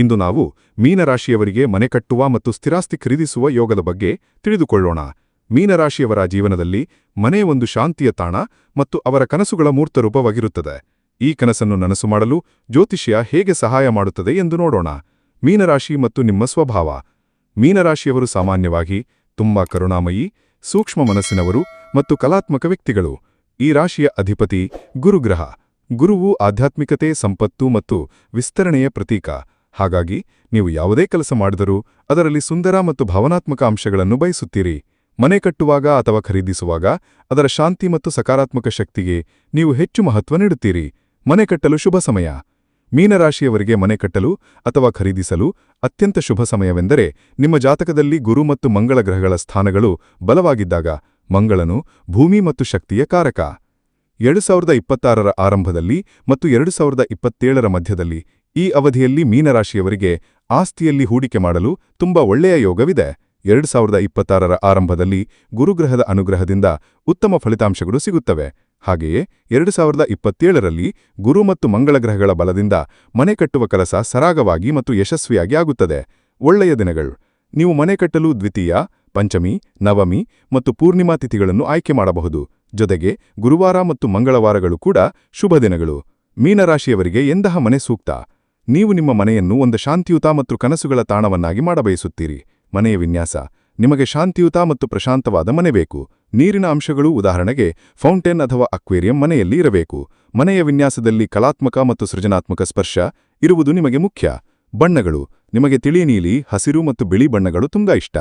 ಇಂದು ನಾವು ಮೀನರಾಶಿಯವರಿಗೆ ಮನೆ ಕಟ್ಟುವ ಮತ್ತು ಸ್ಥಿರಾಸ್ತಿ ಖರೀದಿಸುವ ಯೋಗದ ಬಗ್ಗೆ ತಿಳಿದುಕೊಳ್ಳೋಣ. ಮೀನರಾಶಿಯವರ ಜೀವನದಲ್ಲಿ ಮನೆ ಒಂದು ಶಾಂತಿಯ ತಾಣ ಮತ್ತು ಅವರ ಕನಸುಗಳ ಮೂರ್ತರೂಪವಾಗಿರುತ್ತದೆ ಈ ಕನಸನ್ನು ನನಸು ಮಾಡಲು ಜ್ಯೋತಿಷ್ಯ ಹೇಗೆ ಸಹಾಯ ಮಾಡುತ್ತದೆ ಎಂದು ನೋಡೋಣ. ಮೀನರಾಶಿ ಮತ್ತು ನಿಮ್ಮ ಸ್ವಭಾವ. ಮೀನರಾಶಿಯವರು ಸಾಮಾನ್ಯವಾಗಿ ತುಂಬಾ ಕರುಣಾಮಯಿ, ಸೂಕ್ಷ್ಮ ಮನಸ್ಸಿನವರು ಮತ್ತು ಕಲಾತ್ಮಕ ವ್ಯಕ್ತಿಗಳು. ಈ ರಾಶಿಯ ಅಧಿಪತಿ ಗುರುಗ್ರಹ. ಗುರುವು ಆಧ್ಯಾತ್ಮಿಕತೆ, ಸಂಪತ್ತು ಮತ್ತು ವಿಸ್ತರಣೆಯ ಪ್ರತೀಕ. ಹಾಗಾಗಿ ನೀವು ಯಾವುದೇ ಕೆಲಸ ಮಾಡಿದರೂ ಅದರಲ್ಲಿ ಸುಂದರ ಮತ್ತು ಭಾವನಾತ್ಮಕ ಅಂಶಗಳನ್ನು ಬಯಸುತ್ತೀರಿ. ಮನೆ ಕಟ್ಟುವಾಗ ಅಥವಾ ಖರೀದಿಸುವಾಗ ಅದರ ಶಾಂತಿ ಮತ್ತು ಸಕಾರಾತ್ಮಕ ಶಕ್ತಿಗೆ ನೀವು ಹೆಚ್ಚು ಮಹತ್ವ ನೀಡುತ್ತೀರಿ. ಮನೆ ಕಟ್ಟಲು ಶುಭ ಸಮಯ. ಮೀನರಾಶಿಯವರಿಗೆ ಮನೆ ಕಟ್ಟಲು ಅಥವಾ ಖರೀದಿಸಲು ಅತ್ಯಂತ ಶುಭ ಸಮಯವೆಂದರೆ ನಿಮ್ಮ ಜಾತಕದಲ್ಲಿ ಗುರು ಮತ್ತು ಮಂಗಳ ಗ್ರಹಗಳ ಸ್ಥಾನಗಳು ಬಲವಾಗಿದ್ದಾಗ ಮಂಗಳನು ಭೂಮಿ ಮತ್ತು ಶಕ್ತಿಯ ಕಾರಕ. ಎರಡು ಸಾವಿರದ ಆರಂಭದಲ್ಲಿ ಮತ್ತು ಎರಡು ಸಾವಿರದ ಮಧ್ಯದಲ್ಲಿ ಈ ಅವಧಿಯಲ್ಲಿ ಮೀನರಾಶಿಯವರಿಗೆ ಆಸ್ತಿಯಲ್ಲಿ ಹೂಡಿಕೆ ಮಾಡಲು ತುಂಬಾ ಒಳ್ಳೆಯ ಯೋಗವಿದೆ. ಎರಡು ಸಾವಿರದ ಇಪ್ಪತ್ತಾರರ ಆರಂಭದಲ್ಲಿ ಗುರುಗ್ರಹದ ಅನುಗ್ರಹದಿಂದ ಉತ್ತಮ ಫಲಿತಾಂಶಗಳು ಸಿಗುತ್ತವೆ. ಹಾಗೆಯೇ ಎರಡು ಸಾವಿರದ ಇಪ್ಪತ್ತೇಳರಲ್ಲಿ ಗುರು ಮತ್ತು ಮಂಗಳ ಗ್ರಹಗಳ ಬಲದಿಂದ ಮನೆ ಕಟ್ಟುವ ಕೆಲಸ ಸರಾಗವಾಗಿ ಮತ್ತು ಯಶಸ್ವಿಯಾಗಿ ಆಗುತ್ತದೆ. ಒಳ್ಳೆಯ ದಿನಗಳು. ನೀವು ಮನೆ ಕಟ್ಟಲು ದ್ವಿತೀಯ, ಪಂಚಮಿ, ನವಮಿ ಮತ್ತು ಪೂರ್ಣಿಮಾ ತಿಥಿಗಳನ್ನು ಆಯ್ಕೆ ಮಾಡಬಹುದು. ಜೊತೆಗೆ ಗುರುವಾರ ಮತ್ತು ಮಂಗಳವಾರಗಳು ಕೂಡ ಶುಭ ದಿನಗಳು. ಮೀನರಾಶಿಯವರಿಗೆ ಎಂತಹ ಮನೆ ಸೂಕ್ತ? ನೀವು ನಿಮ್ಮ ಮನೆಯನ್ನು ಒಂದು ಶಾಂತಿಯುತ ಮತ್ತು ಕನಸುಗಳ ತಾಣವನ್ನಾಗಿ ಮಾಡಬಯಸುತ್ತೀರಿ. ಮನೆಯ ವಿನ್ಯಾಸ. ನಿಮಗೆ ಶಾಂತಿಯುತ ಮತ್ತು ಪ್ರಶಾಂತವಾದ ಮನೆ ಬೇಕು. ನೀರಿನ ಅಂಶಗಳು ಉದಾಹರಣೆಗೆ, ಫೌಂಟೇನ್ ಅಥವಾ ಅಕ್ವೇರಿಯಂ ಮನೆಯಲ್ಲಿ ಇರಬೇಕು. ಮನೆಯ ವಿನ್ಯಾಸದಲ್ಲಿ ಕಲಾತ್ಮಕ ಮತ್ತು ಸೃಜನಾತ್ಮಕ ಸ್ಪರ್ಶ ಇರುವುದು ನಿಮಗೆ ಮುಖ್ಯ. ಬಣ್ಣಗಳು. ನಿಮಗೆ ತಿಳಿ ನೀಲಿ ಹಸಿರು ಮತ್ತು ಬಿಳಿ ಬಣ್ಣಗಳು ತುಂಬಾ ಇಷ್ಟ.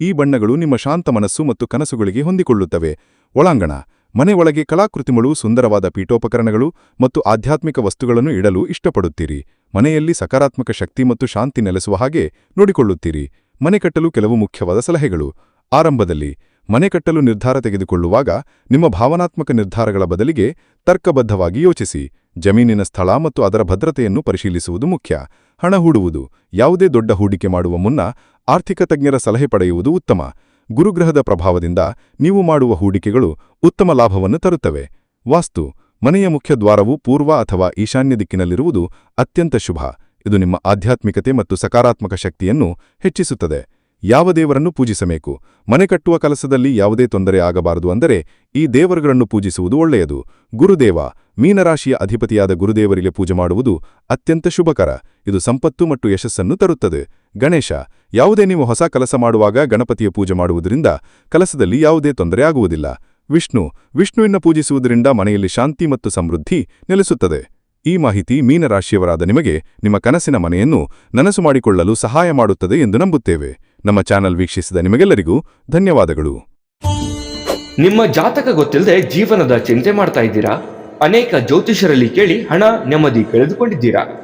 ಈ ಬಣ್ಣಗಳು ನಿಮ್ಮ ಶಾಂತ ಮನಸ್ಸು ಮತ್ತು ಕನಸುಗಳಿಗೆ ಹೊಂದಿಕೊಳ್ಳುತ್ತವೆ. ಒಳಾಂಗಣ. ಮನೆ ಒಳಗೆ ಕಲಾಕೃತಿಗಳು, ಸುಂದರವಾದ ಪೀಠೋಪಕರಣಗಳು ಮತ್ತು ಆಧ್ಯಾತ್ಮಿಕ ವಸ್ತುಗಳನ್ನು ಇಡಲು ಇಷ್ಟಪಡುತ್ತೀರಿ. ಮನೆಯಲ್ಲಿ ಸಕಾರಾತ್ಮಕ ಶಕ್ತಿ ಮತ್ತು ಶಾಂತಿ ನೆಲೆಸುವ ಹಾಗೆ ನೋಡಿಕೊಳ್ಳುತ್ತೀರಿ. ಮನೆ ಕಟ್ಟಲು ಕೆಲವು ಮುಖ್ಯವಾದ ಸಲಹೆಗಳು. ಆರಂಭದಲ್ಲಿ, ಮನೆ ಕಟ್ಟಲು ನಿರ್ಧಾರ ತೆಗೆದುಕೊಳ್ಳುವಾಗ ನಿಮ್ಮ ಭಾವನಾತ್ಮಕ ನಿರ್ಧಾರಗಳ ಬದಲಿಗೆ ತರ್ಕಬದ್ಧವಾಗಿ ಯೋಚಿಸಿ. ಜಮೀನಿನ ಸ್ಥಳ ಮತ್ತು ಅದರ ಭದ್ರತೆಯನ್ನು ಪರಿಶೀಲಿಸುವುದು ಮುಖ್ಯ. ಹಣ ಹೂಡುವುದು. ಯಾವುದೇ ದೊಡ್ಡ ಹೂಡಿಕೆ ಮಾಡುವ ಮುನ್ನ ಆರ್ಥಿಕ ತಜ್ಞರ ಸಲಹೆ ಪಡೆಯುವುದು ಉತ್ತಮ. ಗುರುಗ್ರಹದ ಪ್ರಭಾವದಿಂದ ನೀವು ಮಾಡುವ ಹೂಡಿಕೆಗಳು ಉತ್ತಮ ಲಾಭವನ್ನು ತರುತ್ತವೆ. ವಾಸ್ತು. ಮನೆಯ ಮುಖ್ಯ ದ್ವಾರವು ಪೂರ್ವ ಅಥವಾ ಈಶಾನ್ಯ ದಿಕ್ಕಿನಲ್ಲಿರುವುದು ಅತ್ಯಂತ ಶುಭ. ಇದು ನಿಮ್ಮ ಆಧ್ಯಾತ್ಮಿಕತೆ ಮತ್ತು ಸಕಾರಾತ್ಮಕ ಶಕ್ತಿಯನ್ನು ಹೆಚ್ಚಿಸುತ್ತದೆ. ಯಾವ ದೇವರನ್ನು ಪೂಜಿಸಬೇಕು? ಮನೆ ಕಟ್ಟುವ ಕಲಸದಲ್ಲಿ ಯಾವುದೇ ತೊಂದರೆ ಆಗಬಾರದು ಅಂದರೆ ಈ ದೇವರುಗಳನ್ನು ಪೂಜಿಸುವುದು ಒಳ್ಳೆಯದು. ಗುರುದೇವ, ಮೀನರಾಶಿಯ ಅಧಿಪತಿಯಾದ ಗುರುದೇವರಿಗೆ ಪೂಜೆ ಮಾಡುವುದು ಅತ್ಯಂತ ಶುಭಕರ. ಇದು ಸಂಪತ್ತು ಮತ್ತು ಯಶಸ್ಸನ್ನು ತರುತ್ತದೆ. ಗಣೇಶ, ಯಾವುದೇ ನೀವು ಹೊಸ ಕಲಸ ಮಾಡುವಾಗ ಗಣಪತಿಯ ಪೂಜೆ ಮಾಡುವುದರಿಂದ ಕಲಸದಲ್ಲಿ ಯಾವುದೇ ತೊಂದರೆ ಆಗುವುದಿಲ್ಲ. ವಿಷ್ಣು ವಿಷ್ಣುವಿನ ಪೂಜಿಸುವುದರಿಂದ ಮನೆಯಲ್ಲಿ ಶಾಂತಿ ಮತ್ತು ಸಮೃದ್ಧಿ ನೆಲೆಸುತ್ತದೆ. ಈ ಮಾಹಿತಿ ಮೀನರಾಶಿಯವರಾದ ನಿಮಗೆ ನಿಮ್ಮ ಕನಸಿನ ಮನೆಯನ್ನು ನನಸು ಮಾಡಿಕೊಳ್ಳಲು ಸಹಾಯ ಮಾಡುತ್ತದೆ ಎಂದು ನಂಬುತ್ತೇವೆ. ನಮ್ಮ ಚಾನಲ್ ವೀಕ್ಷಿಸಿದ ನಿಮಗೆಲ್ಲರಿಗೂ ಧನ್ಯವಾದಗಳು. ನಿಮ್ಮ ಜಾತಕ ಗೊತ್ತಿಲ್ಲದೆ ಜೀವನದ ಚಿಂತೆ ಮಾಡ್ತಾ ಇದ್ದೀರಾ? ಅನೇಕ ಜ್ಯೋತಿಷರಲ್ಲಿ ಕೇಳಿ ಹಣ ನೆಮ್ಮದಿ ಕಳೆದುಕೊಂಡಿದ್ದೀರಾ?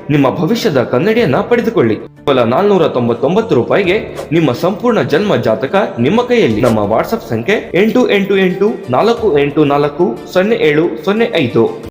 ನಿಮ್ಮ ಭವಿಷ್ಯದ ಕನ್ನಡಿಯನ್ನ ಪಡೆದುಕೊಳ್ಳಿ. ಕೇವಲ ನಾಲ್ನೂರ ತೊಂಬತ್ತೊಂಬತ್ತು ರೂಪಾಯಿಗೆ ನಿಮ್ಮ ಸಂಪೂರ್ಣ ಜನ್ಮ ಜಾತಕ ನಿಮ್ಮ ಕೈಯಲ್ಲಿ. ನಮ್ಮ ವಾಟ್ಸ್ಆಪ್ ಸಂಖ್ಯೆ ಎಂಟು ಎಂಟು ಎಂಟು ನಾಲ್ಕು ಎಂಟು ನಾಲ್ಕು ಸೊನ್ನೆ ಏಳು ಸೊನ್ನೆ ಐದು.